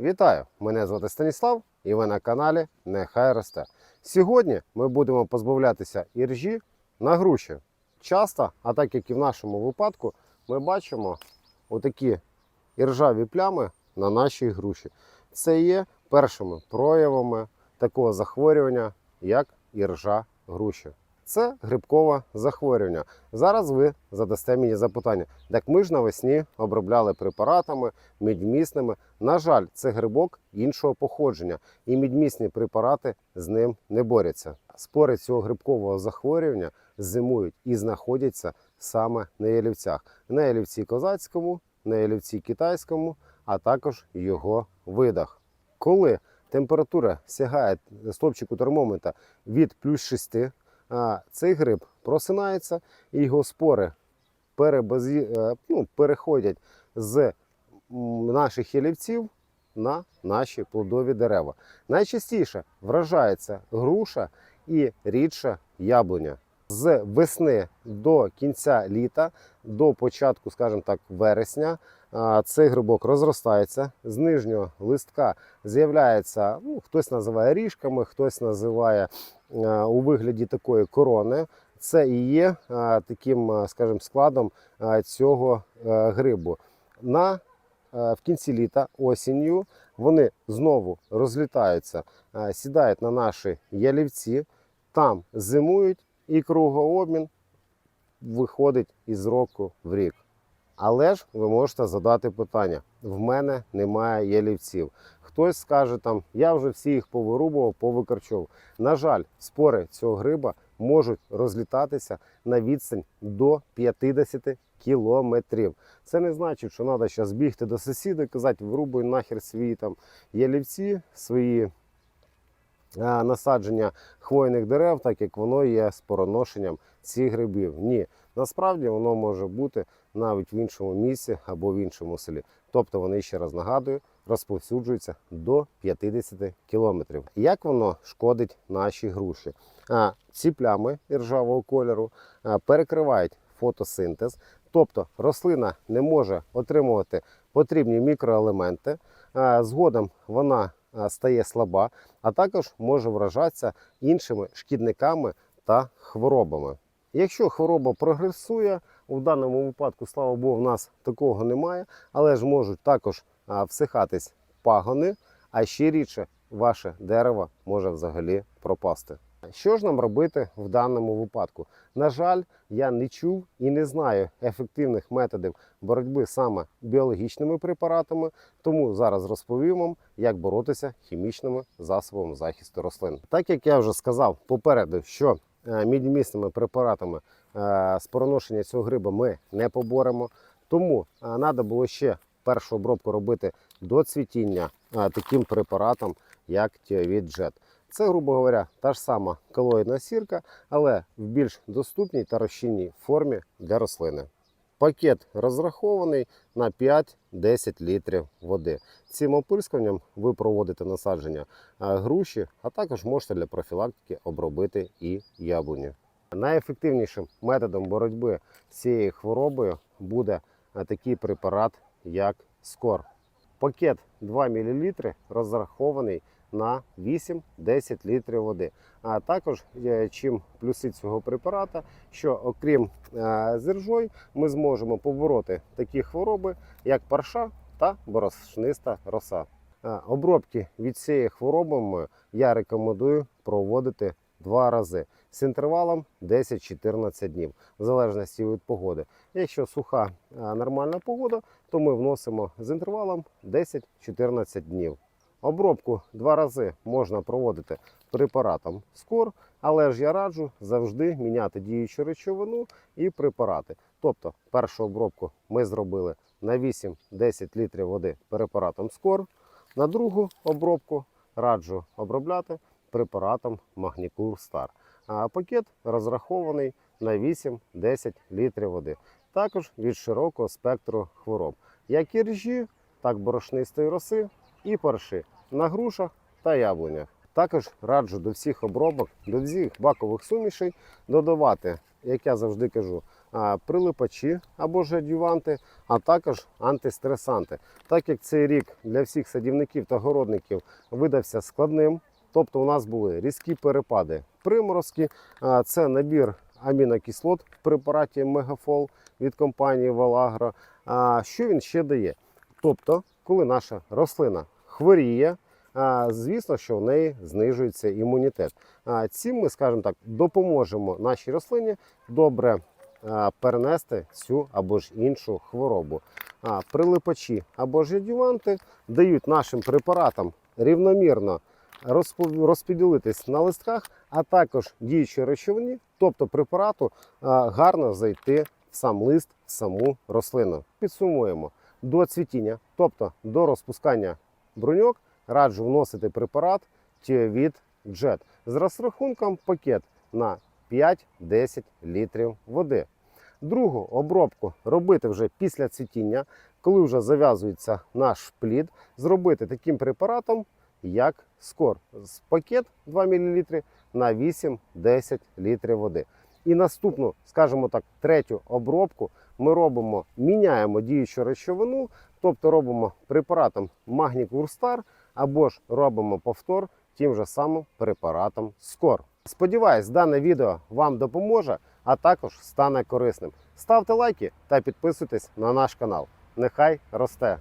Вітаю! Мене звати Станіслав і ви на каналі Нехай росте. Сьогодні ми будемо позбавлятися іржі на груші. Часто, а так як і в нашому випадку, ми бачимо отакі іржаві плями на нашій груші. Це є першими проявами такого захворювання, як іржа груші. Це грибкове захворювання. Зараз ви задасте мені запитання. Так ми ж навесні обробляли препаратами мідмісними. На жаль, це грибок іншого походження, і мідмісні препарати з ним не борються. Спори цього грибкового захворювання зимують і знаходяться саме на ялівцях. На ялівці козацькому, на ялівці китайському, а також його видах. Коли температура сягає стопчику термометра від плюс 6, а цей гриб просинається і його спори перебазі... е, ну, переходять з наших ялівців на наші плодові дерева. Найчастіше вражається груша і рідше яблуня. З весни до кінця літа, до початку, скажімо так, вересня, цей грибок розростається. З нижнього листка з'являється, ну, хтось називає ріжками, хтось називає е, у вигляді такої корони. Це і є е, таким, е, скажімо, складом цього грибу. На, в кінці літа, осінню, вони знову розлітаються, сідають на наші ялівці, там зимують, і кругообмін виходить із року в рік. Але ж ви можете задати питання: в мене немає ялівців. Хтось скаже там, я вже всі їх повирубував, повикорчов. На жаль, спори цього гриба можуть розлітатися на відстань до 50 кілометрів. Це не значить, що треба зараз бігти до сусіда і казати, вирубуй нахер свої там ялівці, свої а, насадження хвойних дерев, так як воно є спороношенням цих грибів. Ні, насправді воно може бути навіть в іншому місці або в іншому селі. Тобто вони ще раз нагадую, розповсюджуються до 50 кілометрів. Як воно шкодить нашій груші? А, ці плями іржавого кольору перекривають фотосинтез, тобто рослина не може отримувати потрібні мікроелементи. Згодом вона стає слаба, а також може вражатися іншими шкідниками та хворобами. Якщо хвороба прогресує, у даному випадку, слава Богу, в нас такого немає, але ж можуть також всихатись пагони, а ще рідше ваше дерево може взагалі пропасти. Що ж нам робити в даному випадку? На жаль, я не чув і не знаю ефективних методів боротьби саме біологічними препаратами, тому зараз розповім вам, як боротися хімічними засобами захисту рослин. Так як я вже сказав попереду, що мідімісними препаратами е, спороношення цього гриба ми не поборемо, тому треба було ще першу обробку робити до цвітіння е, таким препаратом, як Тіовід Джет. Це, грубо говоря, та ж сама колоїдна сірка, але в більш доступній та розчинній формі для рослини. Пакет розрахований на 5-10 літрів води. Цим оприскуванням ви проводите насадження груші, а також можете для профілактики обробити і яблуні. Найефективнішим методом боротьби з цією хворобою буде такий препарат, як Скор. Пакет 2 мл розрахований на 8-10 літрів води. А також чим плюси цього препарата, що окрім е, зержой, ми зможемо побороти такі хвороби, як парша та борошниста роса. Е, Обробки від цієї хвороби я рекомендую проводити два рази з інтервалом 10-14 днів, в залежності від погоди. Якщо суха е, нормальна погода, то ми вносимо з інтервалом 10-14 днів. Обробку два рази можна проводити препаратом скор, але ж я раджу завжди міняти діючу речовину і препарати. Тобто, першу обробку ми зробили на 8-10 літрів води препаратом скор. На другу обробку раджу обробляти препаратом Магнікур Стар. А пакет розрахований на 8-10 літрів води. Також від широкого спектру хвороб, як і ржі, так борошнистої роси і парши на грушах та яблунях. Також раджу до всіх обробок, до всіх бакових сумішей додавати, як я завжди кажу, прилипачі або ж адюванти, а також антистресанти. Так як цей рік для всіх садівників та городників видався складним, тобто у нас були різкі перепади приморозки, це набір амінокислот в препараті Мегафол від компанії. А, Що він ще дає? Тобто, коли наша рослина хворіє, звісно, що в неї знижується імунітет. Цим ми, скажімо так, допоможемо нашій рослині добре перенести цю або ж іншу хворобу. Прилипачі або ж адюванти дають нашим препаратам рівномірно розподілитись на листках, а також діючі речовині, тобто препарату, гарно зайти в сам лист, в саму рослину. Підсумуємо до цвітіння, тобто до розпускання бруньок, раджу вносити препарат Тіовід Джет з розрахунком пакет на 5-10 літрів води. Другу обробку робити вже після цвітіння, коли вже зав'язується наш плід, зробити таким препаратом, як скор. З пакет 2 мл на 8-10 літрів води. І наступну, скажімо так, третю обробку ми робимо, міняємо діючу речовину, тобто робимо препаратом Магнік Урстар або ж робимо повтор тим же самим препаратом Скор. Сподіваюсь, дане відео вам допоможе, а також стане корисним. Ставте лайки та підписуйтесь на наш канал. Нехай росте!